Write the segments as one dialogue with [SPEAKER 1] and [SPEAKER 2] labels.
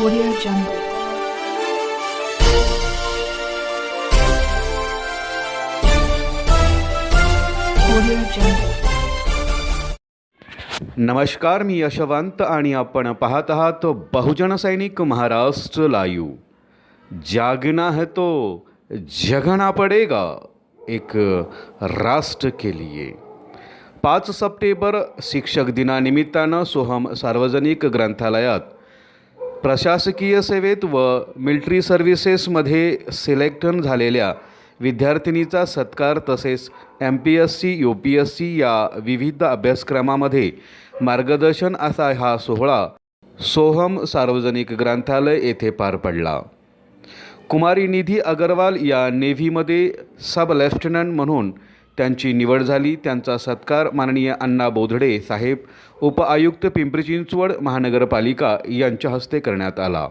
[SPEAKER 1] Audio Jungle. Audio Jungle.
[SPEAKER 2] नमस्कार मी यशवंत आणि आपण पाहत आहात बहुजन सैनिक महाराष्ट्र लाईव्ह जागना है तो जगना पडेगा एक राष्ट्र के लिए पाच सप्टेंबर शिक्षक दिनानिमित्तानं सोहम सार्वजनिक ग्रंथालयात प्रशासकीय सेवेत व मिल्ट्री सर्व्हिसेसमध्ये सिलेक्टन झालेल्या विद्यार्थिनीचा सत्कार तसेच M P S C U P S C या विविध अभ्यासक्रमामध्ये मार्गदर्शन असा हा सोहळा सोहम सार्वजनिक ग्रंथालय येथे पार पडला. कुमारी निधी अगरवाल या नेव्हीमध्ये सब लेफ्टनंट म्हणून त्यांची निवड झाली. त्यांचा सत्कार माननीय अण्णा बोधडे साहेब उपआयुक्त पिंपरी चिंचवड महानगरपालिका यांच्या हस्ते करण्यात आला.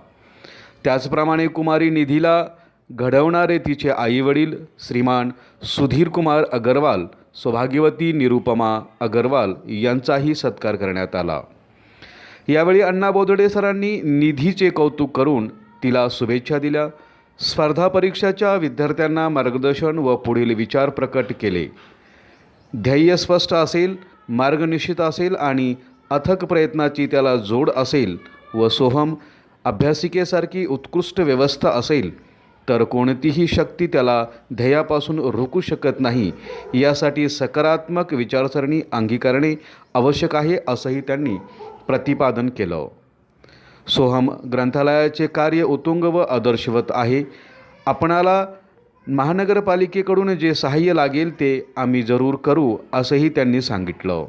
[SPEAKER 2] त्याचप्रमाणे कुमारी निधीला घडवणारे तिचे आईवडील श्रीमान सुधीर कुमार अगरवाल सौभाग्यवती निरुपमा अगरवाल यांचाही सत्कार करण्यात आला. यावेळी अण्णा बोधडे सरांनी निधीचे कौतुक करून तिला शुभेच्छा दिल्या. स्पर्धा परीक्षाच्या विद्यार्थ्यांना मार्गदर्शन व पुढील विचार प्रकट केले. ध्येय स्पष्ट असेल मार्ग निश्चित असेल आणि अथक प्रयत्नाची त्याला जोड असेल व सोहम अभ्यासिकेसारखी उत्कृष्ट व्यवस्था असेल तर कोणतीही शक्ती त्याला ध्येयापासून रोखू शकत नाही. यासाठी सकारात्मक विचारसरणी अंगीकारणे आवश्यक आहे असंही त्यांनी प्रतिपादन केलं. सोहम ग्रंथालयाचे कार्य उत्तुंग व आदर्शवत आहे. आपणाला महानगरपालिकेकडून जे सहाय्य लागेल ते आम्ही जरूर करू असंही त्यांनी सांगितलं.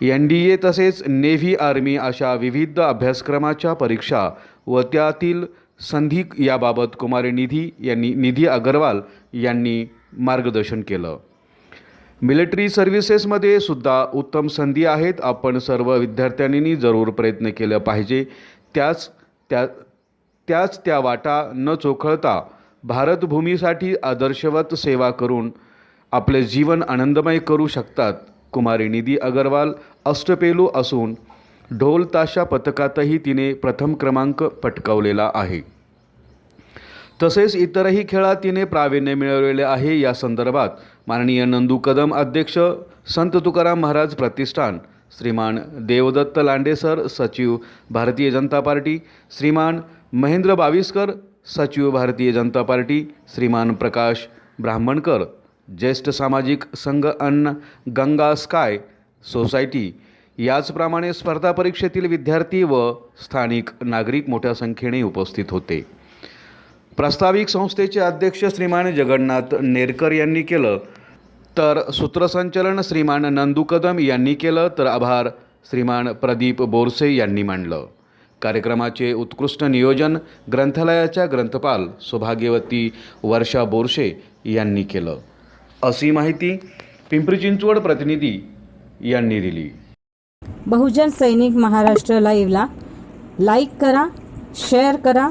[SPEAKER 2] एन डी ए तसेच नेव्ही आर्मी अशा विविध अभ्यासक्रमाच्या परीक्षा व त्यातील संधी याबाबत कुमारी निधी यांनी निधी अगरवाल यांनी मार्गदर्शन केलं. मिलिटरी सर्व्हिसेसमध्ये सुद्धा उत्तम संधी आहेत. आपण सर्व विद्यार्थ्यांनी जरूर प्रयत्न केलं पाहिजे. त्याच त्या त्याच त्या वाटा न चोखळता भारतभूमीसाठी आदर्शवत सेवा करून आपले जीवन आनंदमय करू शकतात. कुमारी निधी अगरवाल अष्टपेलू असून ढोल ताशा पथकातही तिने प्रथम क्रमांक पटकावलेला आहे. तसेच इतरही खेळात तिने प्रावीण्य मिळवलेले आहे या संदर्भात. माननीय नंदू कदम अध्यक्ष संत तुकाराम महाराज प्रतिष्ठान. श्रीमान देवदत्त लांडेसर सचिव भारतीय जनता पार्टी. श्रीमान महेंद्र बाविस्कर सचिव भारतीय जनता पार्टी. श्रीमान प्रकाश ब्राह्मणकर ज्येष्ठ सामाजिक संघ अन्न गंगा स्काय सोसायटी. याचप्रमाणे स्पर्धा परीक्षेतील विद्यार्थी व स्थानिक नागरिक मोठ्या संख्येने उपस्थित होते. प्रास्ताविक संस्थेचे अध्यक्ष श्रीमान जगन्नाथ नेरकर यांनी केलं तर सूत्रसंचलन श्रीमान नंदू कदम यांनी केलं तर आभार श्रीमान प्रदीप बोरसे यांनी मांडलं. कार्यक्रमाचे उत्कृष्ट नियोजन ग्रंथालयाच्या ग्रंथपाल सौभाग्यवती वर्षा बोरसे यांनी केलं. अशी माहिती पिंपरी चिंचवड प्रतिनिधी यांनी दिली.
[SPEAKER 3] बहुजन सैनिक महाराष्ट्र लाईव्हला लाईक करा शेअर करा